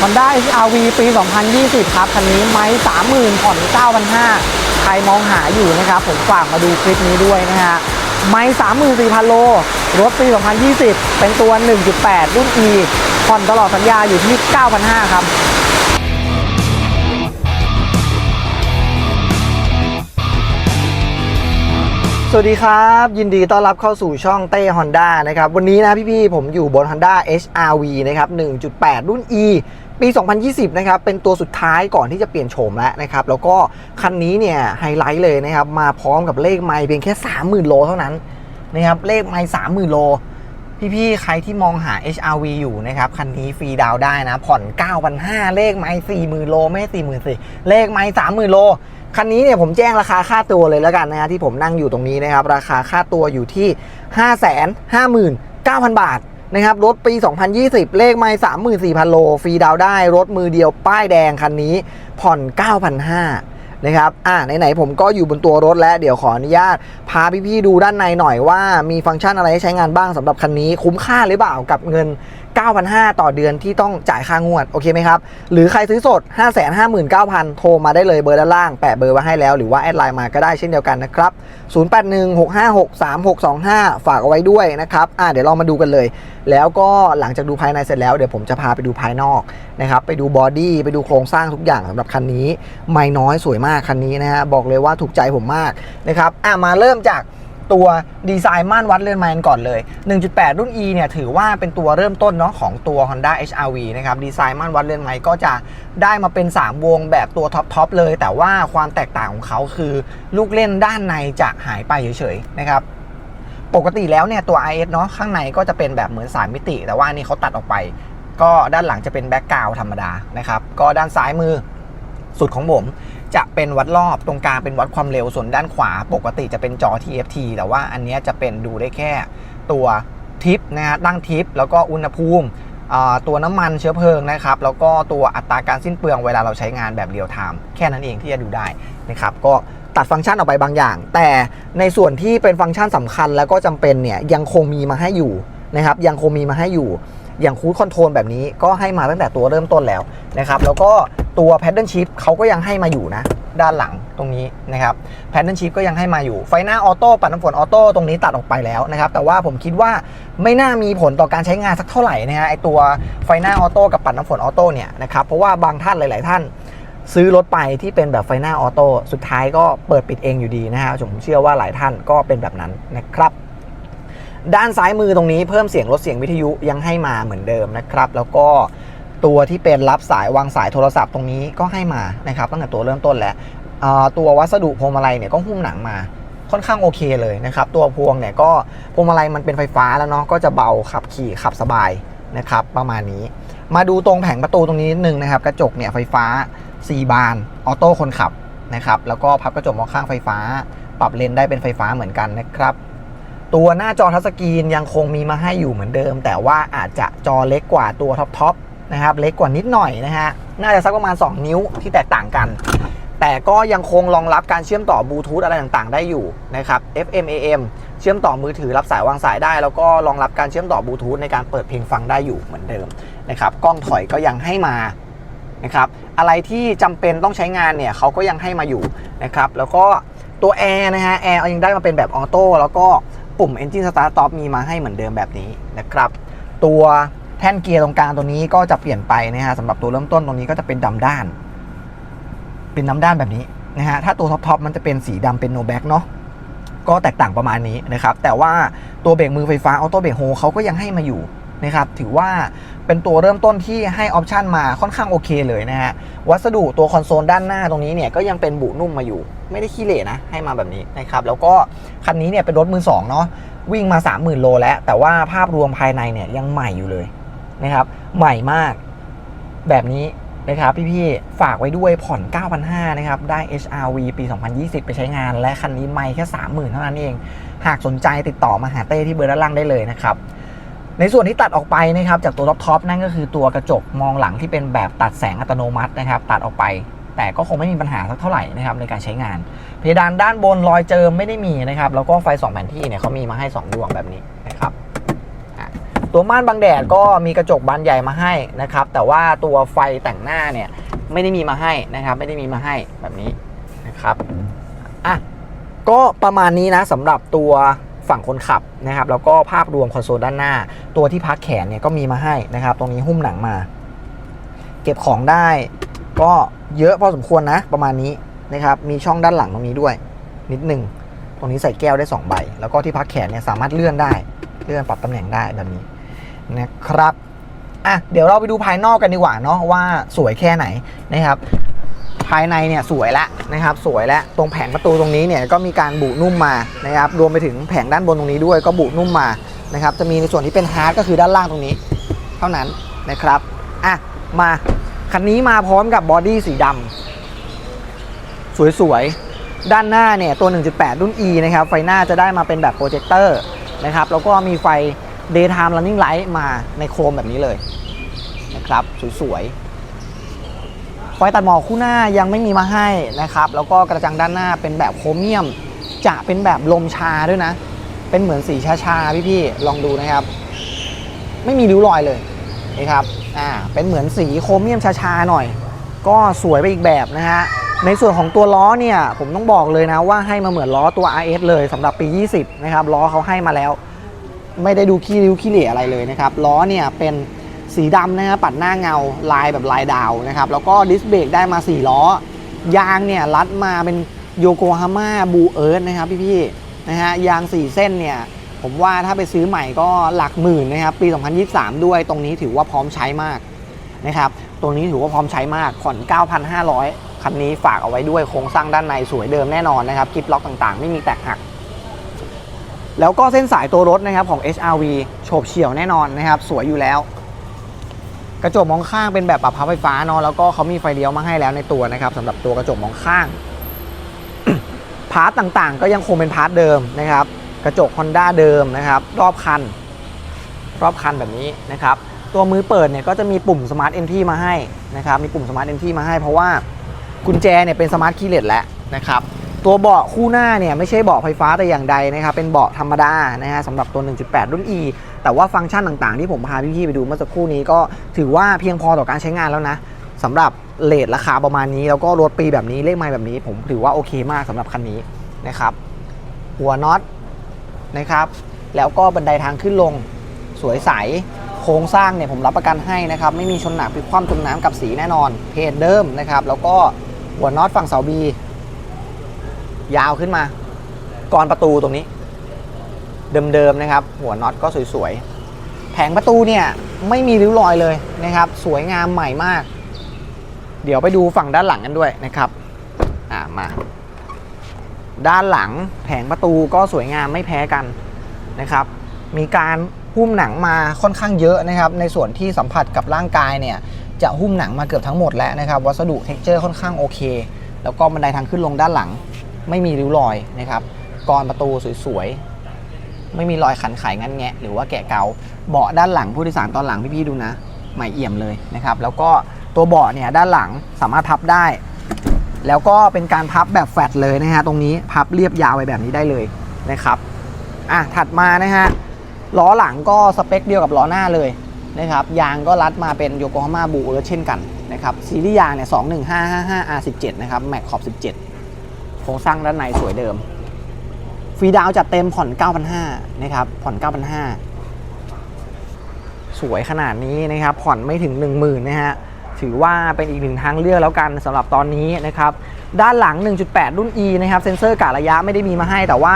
Honda HR-V ปี 2020 ครับ คันนี้ไม้30,000 ผ่อน 9,500 ใครมองหาอยู่นะครับ ผมฝากมาดูคลิปนี้ด้วยนะฮะ ไม้34,000 โล รถปี 2020 เป็นตัว 1.8 รุ่น E ผ่อนตลอดสัญญาอยู่ที่ 9,500 ครับ สวัสดีครับ ยินดีต้อนรับเข้าสู่ช่องเต้ฮอนด้านะครับ วันนี้นะพี่ๆผมอยู่บน Honda HR-V นะครับ 1.8 รุ่น E ปี 2020 นะครับ เป็นตัวสุดท้ายก่อนที่จะเปลี่ยนโฉมแล้วนะครับ แล้วก็คันนี้เนี่ยไฮไลท์เลยนะครับ มาพร้อมกับเลขไมล์เพียงแค่ 30,000 โลเท่านั้นนะครับ เลขไมล์30,000 โล พี่ๆ ใครที่มองหา HRV อยู่นะครับ คันนี้ฟรีดาวได้นะ ผ่อน 9,500 เลขไมล์40,000 โล ไม่ใช่40,000สิเลขไมล์30,000 โล คันนี้เนี่ยผมแจ้งราคาค่าตัวเลยแล้วกันนะฮะที่ผมนั่งอยู่ตรงนี้นะครับ ราคาค่าตัวอยู่ที่ 559,000 บาทนะครับ รถปี 2020 เลขไมล์34,000 โล ฟรีดาวได้ รถมือเดียวป้ายแดงคันนี้ผ่อน 9,500 นะครับอ่าไหนๆผมก็อยู่บนตัวรถแล้วเดี๋ยวขออนุญาต พาพี่ๆดูด้านในหน่อยว่ามีฟังก์ชันอะไรให้ใช้งานบ้างสำหรับคันนี้คุ้มค่าหรือเปล่ากับเงิน9,500 ต่อเดือนที่ต้องจ่ายค่างวด โอเคไหมครับ หรือใครซื้อสด 559,000 โทรมาได้เลยเบอร์ด้านล่าง แปะเบอร์ไว้ให้แล้ว หรือว่าแอดไลน์มาก็ได้เช่นเดียวกันนะครับ 0816563625 ฝากเอาไว้ด้วยนะครับอ่าเดี๋ยวเรามาดูกันเลย แล้วก็หลังจากดูภายในเสร็จแล้วเดี๋ยวผมจะพาไปดูภายนอกนะครับไปดูบอดี้ไปดูโครงสร้างทุกอย่างสำหรับคันนี้ ไม่น้อยสวยมากคันนี้นะฮะบอกเลยว่าถูกใจผมมากนะครับอะมาเริ่มจาก ตัวดีไซน์ม่านวัดเรือนไมล์ก่อนเลย 1.8 รุ่น E เนี่ยถือว่าเป็นตัวเริ่มต้นเนาะของตัว Honda HR-V นะครับดีไซน์ม่านวัดเรือนไมล์ก็จะได้มาเป็น 3 วงแบบตัวท็อปๆเลย แต่ว่าความแตกต่างของเขาคือลูกเล่นด้านในจะหายไปเฉยๆนะครับปกติแล้วเนี่ยตัว IS เนาะข้างในก็จะเป็นแบบเหมือนสามมิติ แต่ว่านนี้เขาตัดออกไป ก็ด้านหลังจะเป็นแบ็กกราวธรรมดานะครับก็ด้านซ้ายมือสุดของผม จะเป็นวัดรอบตรงกลางเป็นวัดความเร็วส่วนด้านขวา ปกติจะเป็นจอ TFT แต่ว่าอันนี้จะเป็นดูได้แค่ตัวทิปนะฮะตั้งทิปแล้วก็อุณหภูมิตัวน้ำมันเชื้อเพลิงนะครับ แล้วก็ตัวอัตราการสิ้นเปลืองเวลาเราใช้งานแบบเรียลไทม์แค่นั้นเองที่จะดูได้นะครับก็ตัดฟังก์ชันออกไปบางอย่าง แต่ในส่วนที่เป็นฟังก์ชันสำคัญแล้วก็จำเป็นเนี่ยยังคงมีมาให้อยู่นะครับยังคงมีมาให้อยู่อย่างคูดคอนโทรลแบบนี้ก็ให้มาตั้งแต่ตัวเริ่มต้นแล้วนะครับแล้วก็ ตัว Paddle Shift เขาก็ยังให้มาอยู่นะ ด้านหลังตรงนี้นะครับ Paddle Shift ก็ยังให้มาอยู่ ไฟหน้าออโต้ปัดน้ำฝนออโต้ตรงนี้ตัดออกไปแล้วนะครับ แต่ว่าผมคิดว่าไม่น่ามีผลต่อการใช้งานสักเท่าไหร่นะฮะไอตัวไฟหน้าออโต้กับปัดน้ำฝนออโต้เนี่ยนะครับเพราะว่าบางท่านหลาย ๆ ท่านซื้อรถไปที่เป็นแบบไฟหน้าออโต้สุดท้ายก็เปิดปิดเองอยู่ดีนะฮะผมเชื่อว่าหลายท่านก็เป็นแบบนั้นนะครับด้านซ้ายมือตรงนี้เพิ่มเสียงลดเสียงวิทยุยังให้มาเหมือนเดิมนะครับ แล้วก็ ตัวที่เป็นรับสายวางสายโทรศัพท์ตรงนี้ก็ให้มานะครับตั้งแต่ตัวเริ่มต้นแล้วตัววัสดุพวงมาลัยเนี่ยก็หุ้มหนังมาค่อนข้างโอเคเลยนะครับ ตัวพวงเนี่ยก็พวงมาลัยมันเป็นไฟฟ้าแล้วเนาะก็จะเบาขับขี่ขับสบายนะครับ ประมาณนี้ มาดูตรงแผงประตูตรงนี้นิดนึงนะครับ กระจกเนี่ยไฟฟ้า 4 บานออโต้คนขับนะครับ แล้วก็พับกระจกมองข้างไฟฟ้า ปรับเลนได้เป็นไฟฟ้าเหมือนกันนะครับ ตัวหน้าจอทัชสกรีนยังคงมีมาให้อยู่เหมือนเดิม แต่ว่าอาจจะจอเล็กกว่าตัวท็อปทอป นะครับ เล็กกว่านิดหน่อยนะฮะ น่าจะสักประมาณ 2 นิ้วที่แตกต่างกัน แต่ก็ยังคงรองรับการเชื่อมต่อบลูทูธอะไรต่างๆ ได้อยู่นะครับ FM AM เชื่อมต่อมือถือรับสายวางสายได้ แล้วก็รองรับการเชื่อมต่อบลูทูธในการเปิดเพลงฟังได้อยู่เหมือนเดิมนะครับกล้องถอยก็ยังให้มานะครับอะไรที่จำเป็นต้องใช้งานเนี่ยเขาก็ยังให้มาอยู่นะครับแล้วก็ตัวแอร์นะฮะแอร์ยังได้มาเป็นแบบออโต้แล้วก็ปุ่ม Engine Start Stop มีมาให้เหมือนเดิมแบบนี้นะครับ ตัว แท่นเกียร์ตรงกลางตัวนี้ก็จะเปลี่ยนไปนะฮะสำหรับตัวเริ่มต้นตรงนี้ก็จะเป็นดำด้าน เป็นดำด้านแบบนี้นะฮะถ้าตัวท็อปทอปมันจะเป็นสีดำเป็นโนแบ็กเนาะก็แตกต่างประมาณนี้นะครับ แต่ว่าตัวเบรกมือไฟฟ้าออโต้เบรกโฮเขาก็ยังให้มาอยู่นะครับถือว่าเป็นตัวเริ่มต้นที่ให้ออปชันมาค่อนข้างโอเคเลยนะฮะวัสดุตัวคอนโซลด้านหน้าตรงนี้เนี่ยก็ยังเป็นบุนุ่มมาอยู่ ไม่ได้ขี้เหร่นะ ให้มาแบบนี้นะครับแล้วก็คันนี้เนี่ยเป็นรถมือสองเนาะวิ่งมา 30,000 โลแล้ว แต่ว่าภาพรวมภายในเนี่ยยังใหม่อยู่เลย นะครับ ใหม่มากแบบนี้นะครับพี่ๆฝากไว้ด้วยผ่อน 9,500นะครับ ได้ HRV ปี 2020 ไปใช้งาน และคันนี้ไม่แค่ 30,000 เท่านั้นเอง หากสนใจติดต่อมาหาเต้ที่เบอร์ด้านล่างได้เลยนะครับ ในส่วนที่ตัดออกไปนะครับ จากตัวท็อปทอปนั่นก็คือตัวกระจกมองหลังที่เป็นแบบตัดแสงอัตโนมัตินะครับ ตัดออกไป แต่ก็คงไม่มีปัญหาสักเท่าไหร่นะครับในการใช้งาน เพดานด้านบนรอยเจิมไม่ได้มีนะครับแล้วก็ไฟ 2 แผ่นที่เนี่ยเขามีมาให้ 2 ดวงแบบนี้นะครับ ตัวม่านบังแดดก็มีกระจกบานใหญ่มาให้นะครับ แต่ว่าตัวไฟแต่งหน้าเนี่ยไม่ได้มีมาให้นะครับ ไม่ได้มีมาให้แบบนี้นะครับอะก็ประมาณนี้นะสำหรับตัวฝั่งคนขับนะครับ แล้วก็ภาพรวมคอนโซลด้านหน้า ตัวที่พักแขนเนี่ยก็มีมาให้นะครับ ตรงนี้หุ้มหนังมา เก็บของได้ ก็เยอะพอสมควรนะ ประมาณนี้นะครับ มีช่องด้านหลังตรงนี้ด้วย นิดหนึ่งตรงนี้ใส่แก้วได้สองใบแล้วก็ที่พักแขนเนี่ยสามารถเลื่อนได้ เลื่อนปรับตำแหน่งได้แบบนี้ นะครับอะเดี๋ยวเราไปดูภายนอกกันดีกว่าเนาะว่าสวยแค่ไหนนะครับ ภายในเนี่ยสวยแล้วนะครับ สวยแล้วตรงแผงประตูตรงนี้เนี่ยก็มีการบุนุ่มมานะครับ รวมไปถึงแผงด้านบนตรงนี้ด้วยก็บุนุ่มมานะครับ จะมีในส่วนที่เป็นฮาร์ดก็คือด้านล่างตรงนี้ เท่านั้นนะครับอะมาคันนี้มาพร้อมกับบอดี้สีดำสวยๆ ด้านหน้าเนี่ยตัว 1.8 รุ่น E นะครับ ไฟหน้าจะได้มาเป็นแบบโปรเจคเตอร์นะครับ แล้วก็มีไฟ daytime running light มาในโครมแบบนี้เลยนะครับสวยๆไฟตัดหมอกคู่หน้ายังไม่มีมาให้นะครับ แล้วก็กระจังด้านหน้าเป็นแบบโครเมียม จะเป็นแบบลมชาด้วยนะ เป็นเหมือนสีชาๆพี่ๆลองดูนะครับ ไม่มีริ้วรอยเลยนะครับอ่าเป็นเหมือนสีโครเมียมชาๆหน่อย ก็สวยไปอีกแบบนะฮะในส่วนของตัวล้อเนี่ยผมต้องบอกเลยนะว่าให้มาเหมือนล้อตัว RS เลยสำหรับปี 20 นะครับล้อเขาให้มาแล้ว ไม่ได้ดูขี้ริ้วขี้เหร่อะไรเลยนะครับล้อเนี่ยเป็นสีดำนะฮะปัดหน้าเงาลายแบบลายดาวนะครับแล้วก็ดิสเบรกได้มา 4 ล้อ ยางเนี่ยรัดมาเป็นโยโกฮาม่าบูเอิร์ธนะครับพี่ๆนะฮะยาง 4 เส้นเนี่ยผมว่าถ้าไปซื้อใหม่ก็หลักหมื่นนะครับปี 2023 ด้วยตรงนี้ถือว่าพร้อมใช้มากนะครับตรงนี้ถือว่าพร้อมใช้มากผ่อน 9,500 คันนี้ฝากเอาไว้ด้วยโครงสร้างด้านในสวยเดิมแน่นอนนะครับกิฟล็อกต่างๆ ไม่มีแตกหัก แล้วก็เส้นสายตัวรถนะครับของ HRV โฉบเฉี่ยวแน่นอนนะครับ สวยอยู่แล้ว กระจกมองข้างเป็นแบบปรับพับไฟฟ้าเนาะแล้วก็เขามีไฟเลี้ยวมาให้แล้วในตัวนะครับสำหรับตัวกระจกมองข้าง พาร์ตต่างๆ ก็ยังคงเป็นพาร์ตเดิมนะครับ กระจก Honda เดิมนะครับ รอบคัน รอบคันแบบนี้นะครับ ตัวมือเปิดเนี่ยก็จะมีปุ่ม Smart Entry มาให้นะครับ มีปุ่ม Smart Entry มาให้เพราะว่ากุญแจเนี่ยเป็น Smart Key แล้วนะครับ ตัวเบาะคู่หน้าเนี่ยไม่ใช่เบาะไฟฟ้าแต่อย่างใดนะครับเป็นเบาะธรรมดานะฮะสำหรับตัว 1.8 รุ่น E แต่ว่าฟังก์ชันต่างๆ ที่ผมพาพี่ๆไปดูเมื่อสักครู่นี้ก็ถือว่าเพียงพอต่อการใช้งานแล้วนะสำหรับเลทราคาประมาณนี้ แล้วก็รถปีแบบนี้เลขไมล์แบบนี้ ผมถือว่าโอเคมากสำหรับคันนี้นะครับหัวน็อตนะครับแล้วก็บันไดทางขึ้นลงสวยใสโครงสร้างเนี่ยผมรับประกันให้นะครับไม่มีชนหนักพลิกคว่ำจมน้ำกับสีแน่นอนเพจเดิมนะครับแล้วก็หัวน็อตฝั่งเสาบี ยาวขึ้นมาก่อนประตูตรงนี้ เดิมๆนะครับ หัวน็อตก็สวยๆ แผงประตูเนี่ยไม่มีริ้วรอยเลยนะครับ สวยงามใหม่มาก เดี๋ยวไปดูฝั่งด้านหลังกันด้วยนะครับอ่ามา ด้านหลังแผงประตูก็สวยงามไม่แพ้กันนะครับ มีการหุ้มหนังมาค่อนข้างเยอะนะครับ ในส่วนที่สัมผัสกับร่างกายเนี่ยจะหุ้มหนังมาเกือบทั้งหมดแล้วนะครับ วัสดุเท็กเจอร์ค่อนข้างโอเค แล้วก็บันไดทางขึ้นลงด้านหลัง ไม่มีริ้วรอยนะครับกรอนประตูสวยๆ ไม่มีรอยขันไขงันแงะหรือว่าแกะเกาเบาะด้านหลังผู้โดยสารตอนหลังพี่ๆดูนะใหม่เอี่ยมเลยนะครับ แล้วก็ตัวเบาะเนี่ยด้านหลังสามารถพับได้ แล้วก็เป็นการพับแบบแฟตเลยนะฮะตรงนี้พับเรียบยาวไปแบบนี้ได้เลยนะครับอะถัดมานะฮะล้อหลังก็สเปคเดียวกับล้อหน้าเลยนะครับยางก็รัดมาเป็นโยโกฮาม่าบูเอเช่นกันนะครับซีรีส์ยางเนี่ย 21555 R17 นะครับแม็กขอบ17โค รงสร้างด้านในสวยเดิม ฟรีดาวจัดเต็มผ่อน 9,500นะครับ ผ่อน 9,500 สวยขนาดนี้นะครับ ผ่อนไม่ถึง 10,000นะฮะ ถือว่าเป็นอีกหนึ่งทางเลือกแล้วกันสำหรับตอนนี้นะครับ ด้านหลัง 1.8 รุ่น E นะครับ เซ็นเซอร์กะระยะไม่ได้มีมาให้ แต่ว่า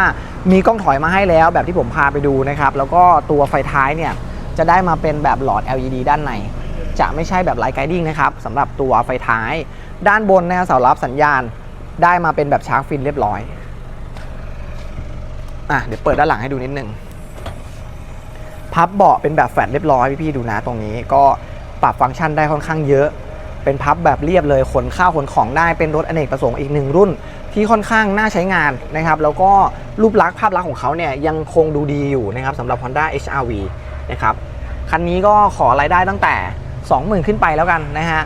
มีกล้องถอยมาให้แล้วแบบที่ผมพาไปดูนะครับ แล้วก็ตัวไฟท้ายเนี่ยจะได้มาเป็นแบบหลอด LED ด้านในจะไม่ใช่แบบไลท์ไกดิ้งนะครับสำหรับตัวไฟท้าย ด้านบนนะฮะเสารับสัญญาณ ได้มาเป็นแบบชาร์กฟินเรียบร้อย อะเดี๋ยวเปิดด้านหลังให้ดูนิดนึง พับเบาะเป็นแบบแฟลตเรียบร้อยพี่ๆดูนะตรงนี้ก็ปรับฟังก์ชันได้ค่อนข้างเยอะ เป็นพับแบบเรียบเลยขนข้าวขนของได้เป็นรถอเนกประสงค์อีกหนึ่งรุ่น ที่ค่อนข้างน่าใช้งานนะครับ แล้วก็รูปลักษณ์ภาพลักษณ์ของเขาเนี่ยยังคงดูดีอยู่นะครับสำหรับ Honda HRV นะครับคันนี้ก็ขอรายได้ตั้งแต่ 20,000 ขึ้นไปแล้วกันนะฮะ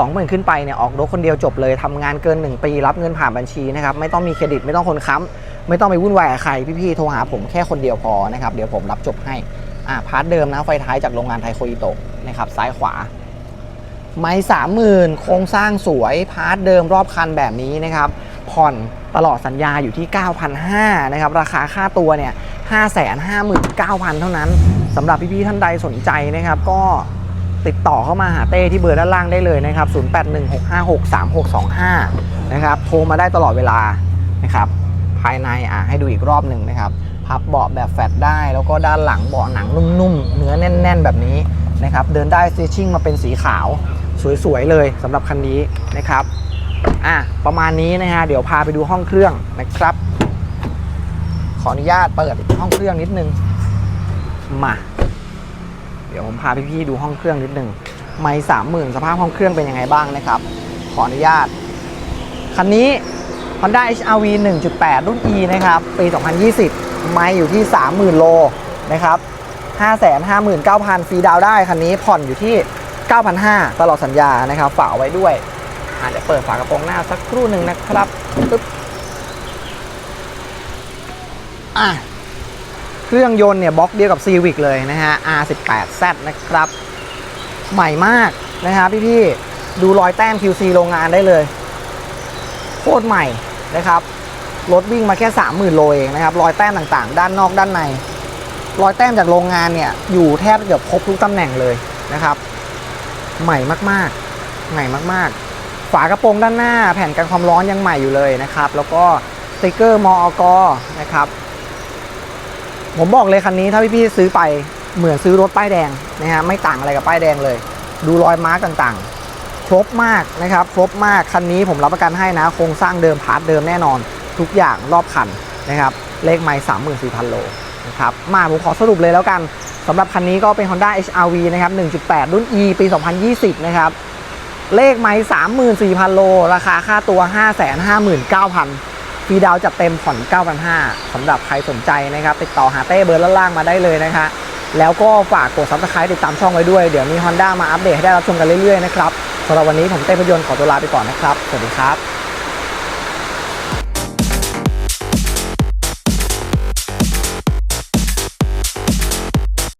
20,000 ขึ้นไปเนี่ยออกรถคนเดียวจบเลยทำงานเกิน 1 ปีรับเงินผ่านบัญชีนะครับไม่ต้องมีเครดิตไม่ต้องคนค้ำไม่ต้องไปวุ่นวายกับใครพี่ๆโทรหาผมแค่คนเดียวพอนะครับเดี๋ยวผมรับจบให้อ่าพาร์ทเดิมนะไฟท้ายจากโรงงานไทโคอิโตะนะครับซ้ายขวาไม่สามหมื่นโครงสร้างสวยพาร์ทเดิมรอบคันแบบนี้นะครับผ่อนตลอดสัญญาอยู่ที่ 9,500นะครับราคาค่าตัวเนี่ย559,000 เท่านั้นสำหรับพี่ๆท่านใดสนใจนะครับก็ ติดต่อเข้ามาหาเต้ที่เบอร์ด้านล่างได้เลยนะครับ 0816563625 นะครับ โทรมาได้ตลอดเวลานะครับ ภายในอะให้ดูอีกรอบหนึ่งนะครับ พับเบาะแบบแฟตได้ แล้วก็ด้านหลังเบาะหนังนุ่มๆ เนื้อแน่น ๆ แบบนี้นะครับ เดินได้ส t ชิ่งมาเป็นสีขาว สวยๆ เลยสำหรับคันนี้นะครับอะประมาณนี้นะฮะ เดี๋ยวพาไปดูห้องเครื่องนะครับ ขออนุญาตเปิดห้องเครื่องนิดนึง มา เดี๋ยวผมพาพี่ๆดูห้องเครื่องนิดนึงไม่สามหมื่นสภาพห้องเครื่องเป็นยังไงบ้างนะครับ ขออนุญาต คันนี้ Honda HRV 1.8 รุ่น E นะครับ ปี 2020 ไม่อยู่ที่ 30,000 โลนะครับ 559,000 ฟรีดาวได้คันนี้ผ่อนอยู่ที่ 9,500 ตลอดสัญญานะครับ ฝากเอาไว้ด้วยอะเดี๋ยวเปิดฝากระโปรงหน้าสักครู่หนึ่งนะครับปึ๊บอะ เครื่องยนต์เนี่ยบล็อกเดียวกับ Civic เลยนะฮะ R18Z นะครับ ใหม่มากนะครับพี่ๆดูรอยแต้ม QC โรงงานได้เลยโคตรใหม่นะครับรถวิ่งมาแค่ 30,000 โลเองนะครับรอยแต้มต่างๆ ด้านนอกด้านใน รอยแต้มจากโรงงานเนี่ยอยู่แทบเกือบครบทุกตำแหน่งเลยนะครับ ใหม่มากๆ ใหม่มากๆ ฝากระโปรงด้านหน้าแผ่นกันความร้อนยังใหม่อยู่เลยนะครับ แล้วก็สติกเกอร์มอกนะครับ ผมบอกเลยคันนี้ถ้าพี่ๆซื้อไปเหมือนซื้อรถป้ายแดงนะฮะไม่ต่างอะไรกับป้ายแดงเลย ดูรอยมาร์กต่างๆ ครบมากนะครับครบมากคันนี้ผมรับประกันให้นะ โครงสร้างเดิมพาร์ทเดิมแน่นอน ทุกอย่างรอบคันนะครับเลขไม่34,000โลนะครับมาผมขอสรุปเลยแล้วกันสำหรับคันนี้ก็เป็น Honda HRV นะครับ 1.8 รุ่น E ปี 2020 นะครับ เลขไม่34,000 โล ราคาค่าตัว 559,000 ฟรีดาวจัดเต็มผ่อน 9,500สำหรับใครสนใจนะครับ ติดต่อหาเต้เบอร์ล่างๆมาได้เลยนะคะแล้วก็ฝากกด subscribe ติดตามช่องไว้ด้วย เดี๋ยวมี Honda มาอัปเดตให้ได้รับชมกันเรื่อยๆนะครับสำหรับวันนี้ผมเต้พยนต์ขอตัวลาไปก่อนนะครับ สวัสดีครับ